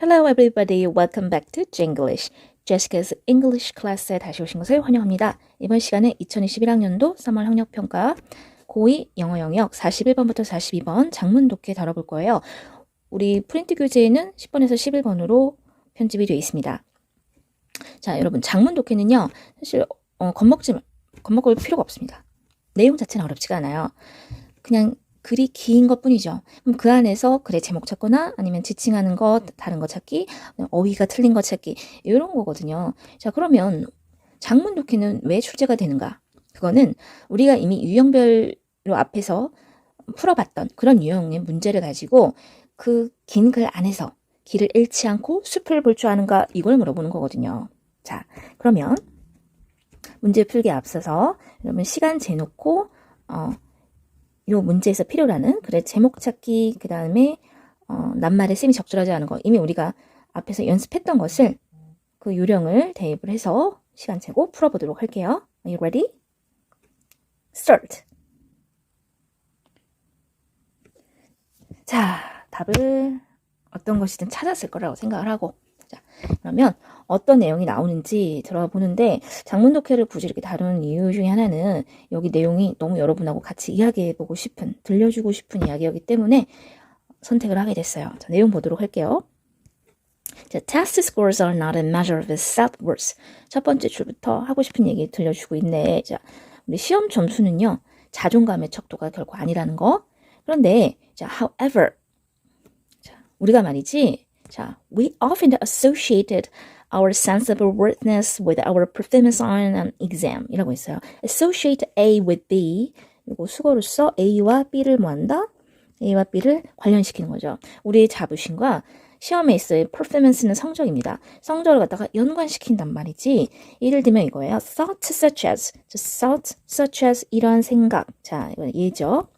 Hello everybody, welcome back to Jinglish. Jessica's English class에 다시 오신 것을 환영합니다. 이번 시간에 2021학년도 3월 학력평가 고2 영어 영역 41번부터 42번 장문 독해 다뤄볼 거예요. 우리 프린트 교재에는 10번에서 11번으로 편집이 되어 있습니다. 자, 여러분 장문 독해는요. 사실 어, 겁먹지 마- 겁먹을 필요가 없습니다. 내용 자체는 어렵지가 않아요. 그냥 글이 긴 것 뿐이죠. 그럼 그 안에서 글의 제목 찾거나 아니면 지칭하는 것, 다른 거 찾기, 어휘가 틀린 거 찾기, 이런 거거든요. 자, 그러면 장문 독해는 왜 출제가 되는가? 그거는 우리가 이미 유형별로 앞에서 풀어봤던 그런 유형의 문제를 가지고 그 긴 글 안에서 길을 잃지 않고 숲을 볼 줄 아는가? 이걸 물어보는 거거든요. 자, 그러면 문제 풀기에 앞서서 여러분 시간 재놓고 어, 요 문제에서 필요로 하는 그래 제목 찾기 그 다음에 어, 낱말에 셈이 적절하지 않은 거 이미 우리가 앞에서 연습했던 것을 그 요령을 대입을 해서 시간 재고 풀어보도록 할게요. Are you ready? Start. 자, 답을 어떤 것이든 찾았을 거라고 생각을 하고 자, 그러면 어떤 내용이 나오는지 들어보는데 장문 독해를 굳이 이렇게 다루는 이유 중에 하나는 여기 내용이 너무 여러분하고 같이 이야기해보고 싶은, 들려주고 싶은 이야기이기 때문에 선택을 하게 됐어요. 자, 내용 보도록 할게요. 자, test scores are not a measure of self-worth. 첫 번째 줄부터 하고 싶은 얘기 들려주고 있네. 자, 우리 시험 점수는요, 자존감의 척도가 결코 아니라는 거. 그런데, 자, however. 자, 우리가 말이지, 자, we often associated our sense of worthiness with our performance on an exam 이라고 있어요. associate A with B 이거 수거로서 A와 B를 뭐한다? A와 B를 관련시키는 거죠. 우리의 자부심과 시험에서의 performance는 성적입니다. 성적을 갖다가 연관시킨단 말이지. 예를 들면 이거예요. thought such as, thought such as 이러한 생각. 자, 이건 예죠.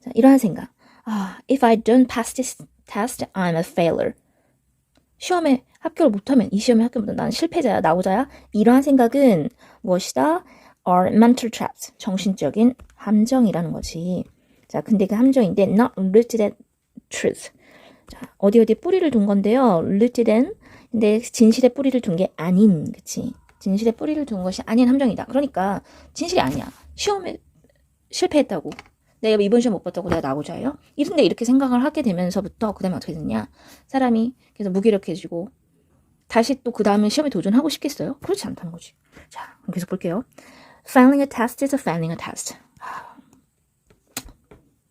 자, 이러한 생각. 아, if I don't pass this test, I'm a failure. 시험에 합격을 못하면 이 시험에 합격 못하면 나는 실패자야, 나오자야. 이러한 생각은 무엇이다? are mental traps. 정신적인 함정이라는 거지. 자, 근데 그 함정인데 not rooted in truth. 자, 어디 어디 뿌리를 둔 건데요. rooted in. 근데 진실에 뿌리를 둔 게 아닌, 그치? 진실에 뿌리를 둔 것이 아닌 함정이다. 그러니까 진실이 아니야. 시험에 실패했다고. 내가 이번 시험 못 봤다고 내가 나오자요? 이런데 이렇게 생각을 하게 되면서부터 그 다음에 어떻게 됐냐? 사람이 계속 무기력해지고 다시 또 그 다음에 시험에 도전하고 싶겠어요? 그렇지 않다는 거지. 자, 계속 볼게요. Failing a test is a failing a test.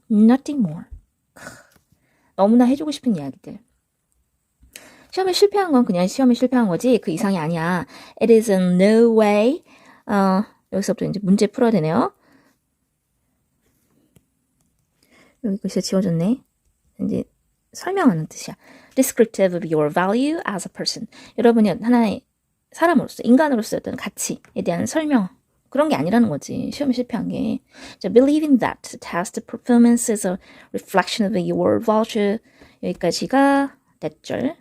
Nothing more. 너무나 해주고 싶은 이야기들. 시험에 실패한 건 그냥 시험에 실패한 거지 그 이상이 아니야. It is in no way. 어, 여기서부터 이제 문제 풀어야 되네요. 여기 글씨가 지워졌네. 이제 설명하는 뜻이야. Descriptive of your value as a person. 여러분이 하나의 사람으로서, 인간으로서 어떤 가치에 대한 설명. 그런 게 아니라는 거지. 시험에 실패한 게. 자, believing that test performance is a reflection of your value. 여기까지가 that절.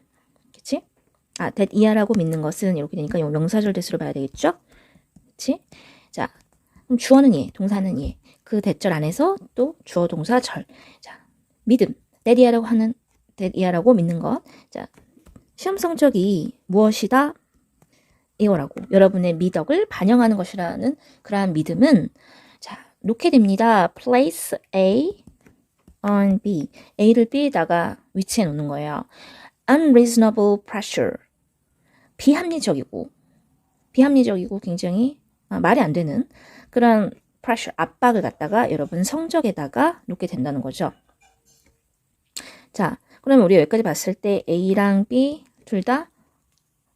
그치? 아, that 이하라고 믿는 것은 이렇게 되니까 이 명사절 대수로 봐야 되겠죠? 그치? 자, 그럼 주어는 예, 동사는 예. 그 대절 안에서 또 주어 동사 절. 자, 믿음. 데디아라고 하는 데디아라고 믿는 것. 자, 시험 성적이 무엇이다? 이거라고. 여러분의 미덕을 반영하는 것이라는 그러한 믿음은 자, 놓게 됩니다. place A on B. A를 B에다가 위치해 놓는 거예요. unreasonable pressure. 비합리적이고 비합리적이고 굉장히 아, 말이 안 되는 그런 pressure, 압박을 갖다가 여러분 성적에다가 놓게 된다는 거죠. 자, 그러면 우리 여기까지 봤을 때 A랑 B 둘다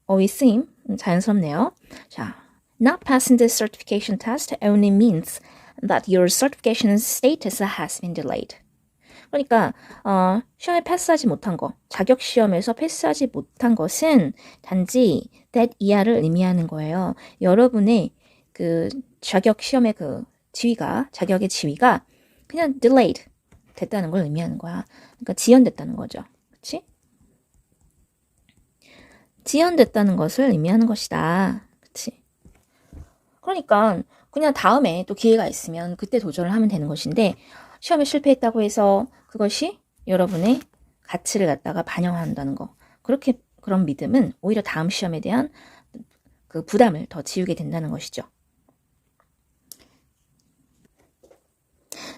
어휘 쓰임 음, 자연스럽네요. 자, not passing the certification test only means that your certification status has been delayed. 그러니까 어, 시험에 패스하지 못한 거, 자격 시험에서 패스하지 못한 것은 단지 that 이하를 의미하는 거예요. 여러분의 그 자격 시험의 그 지위가 자격의 지위가 그냥 delayed 됐다는 걸 의미하는 거야. 그러니까 지연됐다는 거죠. 그렇지? 지연됐다는 것을 의미하는 것이다. 그렇지? 그러니까 그냥 다음에 또 기회가 있으면 그때 도전을 하면 되는 것인데 시험에 실패했다고 해서 그것이 여러분의 가치를 갖다가 반영한다는 거. 그렇게 그런 믿음은 오히려 다음 시험에 대한 그 부담을 더 지우게 된다는 것이죠.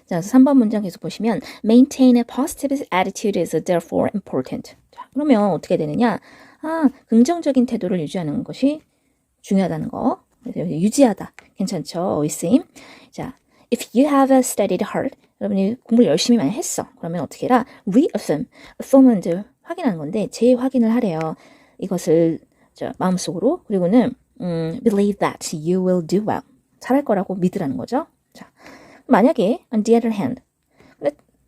자, 3번 문장 계속 보시면 maintain a positive attitude is therefore important. 자, 그러면 어떻게 되느냐? 아, 긍정적인 태도를 유지하는 것이 중요하다는 거. 그래서 유지하다. 괜찮죠? 어이스임. 자, if you have studied hard, 여러분이 공부를 열심히 많이 했어. 그러면 어떻게 해라? reaffirm. affirm은 이제 확인하는 건데 재확인을 하래요. 이것을 저 마음속으로 그리고는 음, believe that you will do well. 잘할 거라고 믿으라는 거죠. 자, 만약에 on the other hand,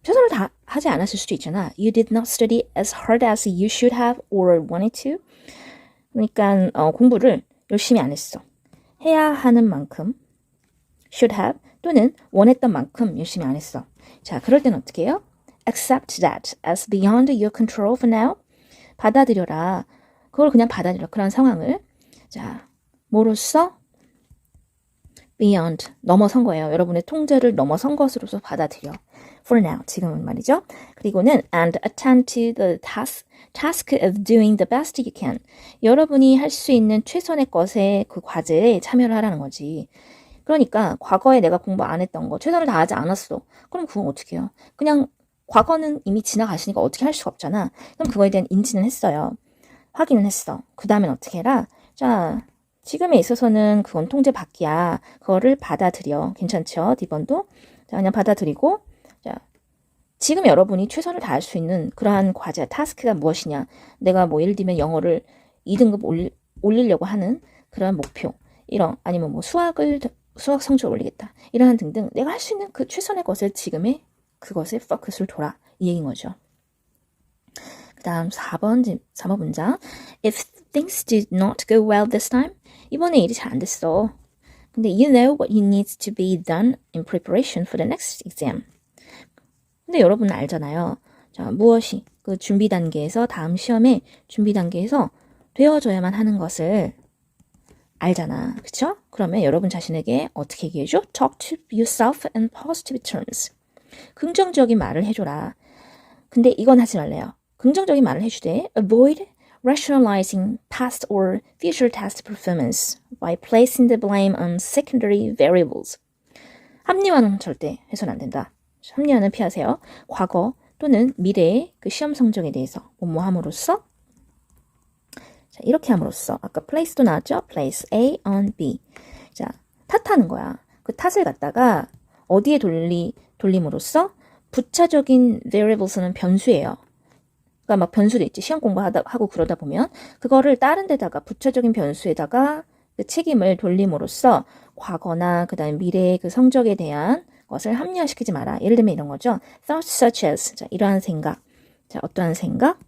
최선을 다 하지 않았을 수도 있잖아. You did not study as hard as you should have or wanted to. 그러니까 어, 공부를 열심히 안 했어. 해야 하는 만큼 should have 또는 원했던 만큼 열심히 안 했어. 자, 그럴 때는 어떻게 해요? accept that as beyond your control for now. 받아들여라. 그걸 그냥 받아들여. 그런 상황을. 자, 뭐로써? Beyond. 넘어선 거예요. 여러분의 통제를 넘어선 것으로서 받아들여. for now. 지금은 말이죠. 그리고는 and attend to the task, task of doing the best you can. 여러분이 할 수 있는 최선의 것에 그 과제에 참여를 하라는 거지. 그러니까 과거에 내가 공부 안 했던 거 최선을 다하지 않았어. 그럼 그건 어떻게 해요? 그냥 과거는 이미 지나가시니까 어떻게 할 수가 없잖아. 그럼 그거에 대한 인지는 했어요. 확인은 했어. 그 다음엔 어떻게 해라? 자, 지금에 있어서는 그건 통제 밖이야. 그거를 받아들여. 괜찮죠? D번도. 자, 그냥 받아들이고, 자, 지금 여러분이 최선을 다할 수 있는 그러한 과제, 타스크가 무엇이냐. 내가 뭐 예를 들면 영어를 2등급 올리, 올리려고 하는 그러한 목표. 이런, 아니면 뭐 수학을, 수학 성적을 올리겠다. 이러한 등등. 내가 할 수 있는 그 최선의 것을 지금의 그것에 포커스를 둬라. 이 얘기인 거죠. 그 다음 4번, 4번 문장. If things did not go well this time, 이번에 일이 잘 안 됐어. 근데 you know what needs to be done in preparation for the next exam. 근데 여러분은 알잖아요. 자, 무엇이 그 준비 단계에서 다음 시험에 준비 단계에서 되어져야만 하는 것을 알잖아. 그쵸? 그러면 여러분 자신에게 어떻게 얘기해줘? Talk to yourself in positive terms. 긍정적인 말을 해줘라. 근데 이건 하지 말래요. 긍정적인 말을 해주되 avoid rationalizing past or future test performance by placing the blame on secondary variables. 합리화는 절대 해서는 안 된다. 합리화는 피하세요. 과거 또는 미래의 그 시험 성적에 대해서 뭐뭐 함으로써 자, 이렇게 함으로써 아까 place도 나왔죠? place A on B. 자, 탓하는 거야. 그 탓을 갖다가 어디에 돌리 돌림으로써 부차적인 variables는 변수예요. 그러니까 막 변수도 있지. 시험 공부하다 하고 그러다 보면 그거를 다른 데다가 부차적인 변수에다가 그 책임을 돌림으로써 과거나 그다음에 미래의 그 성적에 대한 것을 합리화시키지 마라. 예를 들면 이런 거죠. Thoughts such as 자, 이러한 생각. 자, 어떠한 생각?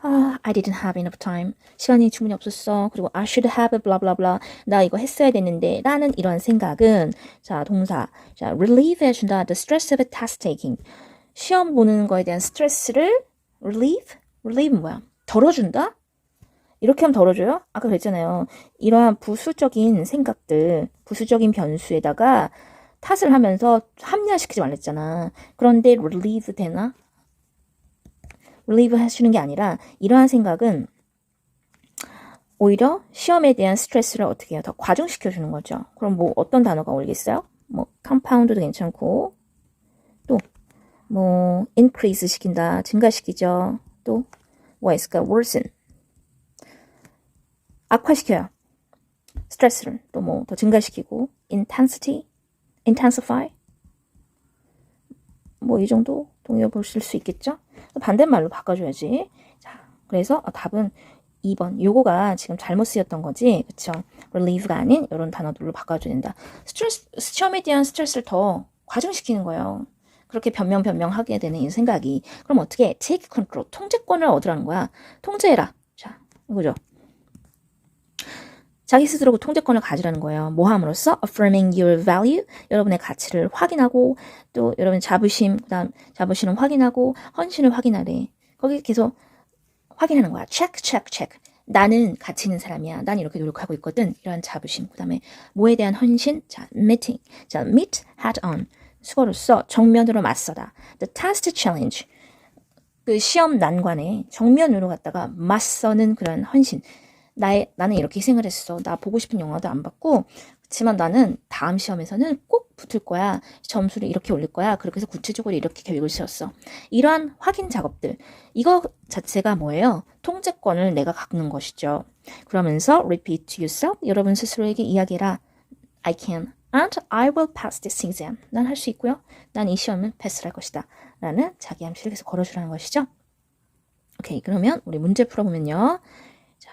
아, I didn't have enough time. 시간이 충분히 없었어. 그리고 I should have blah blah blah. 나 이거 했어야 됐는데 라는 이런 생각은 자, 동사. 자, relieve 해 준다. The stress of task taking. 시험 보는 거에 대한 스트레스를 relieve? relieve는 뭐야? 덜어준다? 이렇게 하면 덜어줘요? 아까 그랬잖아요. 이러한 부수적인 생각들, 부수적인 변수에다가 탓을 하면서 합리화시키지 말랬잖아. 그런데 relieve 되나? relieve 하시는 게 아니라 이러한 생각은 오히려 시험에 대한 스트레스를 어떻게 해요? 더 과중시켜 주는 거죠. 그럼 뭐 어떤 단어가 어울리겠어요? 뭐 compound도 괜찮고 또 뭐 increase 시킨다, 증가시키죠. 또 뭐가 있을까? worsen 악화시켜요. 스트레스를 또 뭐 더 증가시키고 intensity, intensify 뭐 이 정도 동의어 보실 수 있겠죠? 반대말로 바꿔줘야지. 자, 그래서 어, 답은 2번. 요거가 지금 잘못 쓰였던 거지. 그쵸? relieve가 아닌 이런 단어들로 바꿔줘야 된다. 스트레스, 시험에 대한 스트레스를 더 과중시키는 거예요. 그렇게 변명 변명하게 되는 이 생각이. 그럼 어떻게 take control, 통제권을 얻으라는 거야. 통제해라. 자, 이거죠. 자기 스스로 그 통제권을 가지라는 거예요. 뭐 함으로써 affirming your value, 여러분의 가치를 확인하고 또 여러분 자부심, 그다음 자부심을 확인하고 헌신을 확인하래. 거기 계속 확인하는 거야. check, check, check. 나는 가치 있는 사람이야. 난 이렇게 노력하고 있거든. 이러한 자부심. 그다음에 뭐에 대한 헌신? 자, meeting. 자, meet head on. 수거로서 정면으로 맞서다. The test challenge. 그 시험 난관에 정면으로 갔다가 맞서는 그런 헌신. 나의, 나는 이렇게 희생을 했어. 나 보고 싶은 영화도 안 받고. 그렇지만 나는 다음 시험에서는 꼭 붙을 거야. 점수를 이렇게 올릴 거야. 그렇게 해서 구체적으로 이렇게 계획을 세웠어. 이러한 확인 작업들. 이거 자체가 뭐예요? 통제권을 내가 갖는 것이죠. 그러면서 repeat to yourself. 여러분 스스로에게 이야기해라. I can and I will pass this exam. 난 할 수 있고요. 난 이 시험은 패스할 것이다. 라는 자기 암시를 계속 걸어주라는 것이죠. 오케이. 그러면 우리 문제 풀어보면요. 자,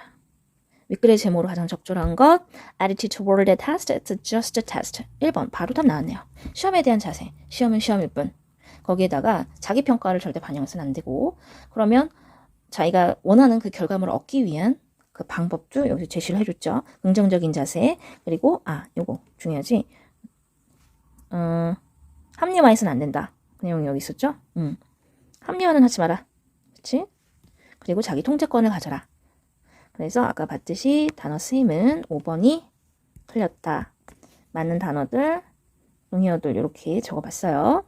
윗글의 제목으로 가장 적절한 것. Attitude toward the test. It's just a test. 1번. 바로 답 나왔네요. 시험에 대한 자세. 시험은 시험일 뿐. 거기에다가 자기 평가를 절대 반영해서는 안 되고. 그러면 자기가 원하는 그 결과물을 얻기 위한 그 방법도 여기서 제시를 해줬죠. 긍정적인 자세. 그리고, 아, 요거 중요하지. 어, 합리화해서는 안 된다. 그 내용이 여기 있었죠? 음. 합리화는 하지 마라. 그치? 그리고 자기 통제권을 가져라. 그래서 아까 봤듯이 단어 쓰임은 5번이 틀렸다. 맞는 단어들, 응의어들 이렇게 적어봤어요.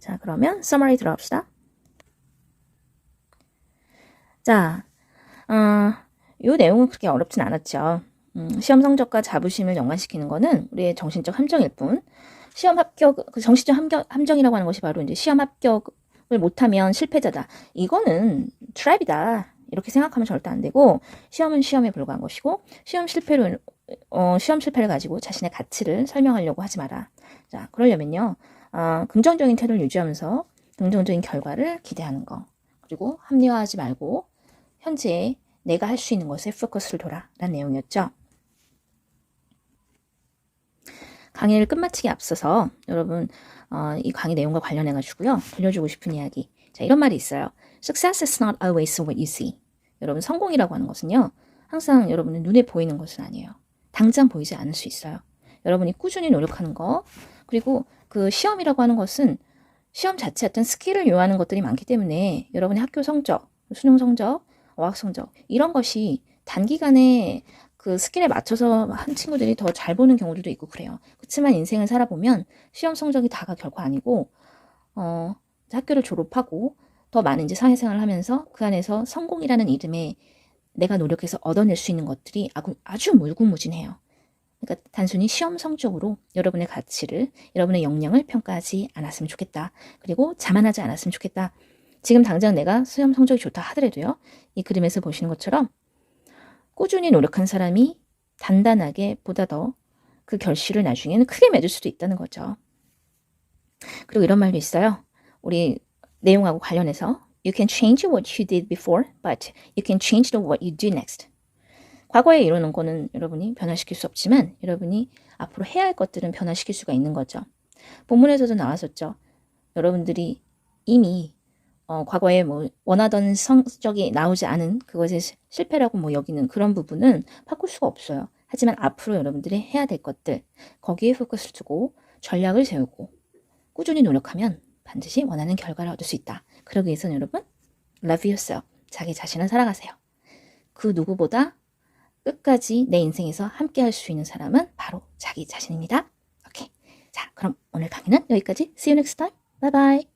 자, 그러면 summary 들어갑시다. 자, 어, 이 내용은 그렇게 어렵진 않았죠. 음, 시험 성적과 자부심을 연관시키는 거는 우리의 정신적 함정일 뿐, 시험 합격, 그 정신적 함정, 함정이라고 하는 것이 바로 이제 시험 합격을 못하면 실패자다. 이거는 트랩이다. 이렇게 생각하면 절대 안 되고, 시험은 시험에 불과한 것이고, 시험 실패로, 어, 시험 실패를 가지고 자신의 가치를 설명하려고 하지 마라. 자, 그러려면요, 어, 긍정적인 태도를 유지하면서 긍정적인 결과를 기대하는 거. 그리고 합리화하지 말고, 현재 내가 할 수 있는 것에 포커스를 둬라. 라는 내용이었죠. 강의를 끝마치기 앞서서 여러분 어, 이 강의 내용과 관련해 가지고요 들려주고 싶은 이야기. 자 이런 말이 있어요. Success is not always what you see. 여러분 성공이라고 하는 것은요 항상 여러분의 눈에 보이는 것은 아니에요. 당장 보이지 않을 수 있어요. 여러분이 꾸준히 노력하는 거 그리고 그 시험이라고 하는 것은 시험 자체 어떤 스킬을 요하는 것들이 많기 때문에 여러분의 학교 성적 수능 성적 어학 성적 이런 것이 단기간에 그 스킬에 맞춰서 한 친구들이 더 잘 보는 경우들도 있고 그래요. 그렇지만 인생을 살아보면 시험 성적이 다가 결코 아니고 어, 학교를 졸업하고 더 많은 이제 사회생활을 하면서 그 안에서 성공이라는 이름에 내가 노력해서 얻어낼 수 있는 것들이 아주, 아주 무궁무진해요. 그러니까 단순히 시험 성적으로 여러분의 가치를, 여러분의 역량을 평가하지 않았으면 좋겠다. 그리고 자만하지 않았으면 좋겠다. 지금 당장 내가 시험 성적이 좋다 하더라도요. 이 그림에서 보시는 것처럼 꾸준히 노력한 사람이 단단하게 보다 더 그 결실을 나중에는 크게 맺을 수도 있다는 거죠. 그리고 이런 말도 있어요. 우리 내용하고 관련해서 You can change what you did before, but you can change the what you do next. 과거에 이루는 거는 여러분이 변화시킬 수 없지만 여러분이 앞으로 해야 할 것들은 변화시킬 수가 있는 거죠. 본문에서도 나왔었죠. 여러분들이 이미 어, 과거에 뭐 원하던 성적이 나오지 않은 그것의 실패라고 뭐 여기는 그런 부분은 바꿀 수가 없어요. 하지만 앞으로 여러분들이 해야 될 것들 거기에 포커스를 두고 전략을 세우고 꾸준히 노력하면 반드시 원하는 결과를 얻을 수 있다. 그러기 위해서는 여러분 love yourself 자기 자신을 살아가세요. 그 누구보다 끝까지 내 인생에서 함께 할 수 있는 사람은 바로 자기 자신입니다. 오케이. 자, 그럼 오늘 강의는 여기까지. See you next time. Bye. Bye.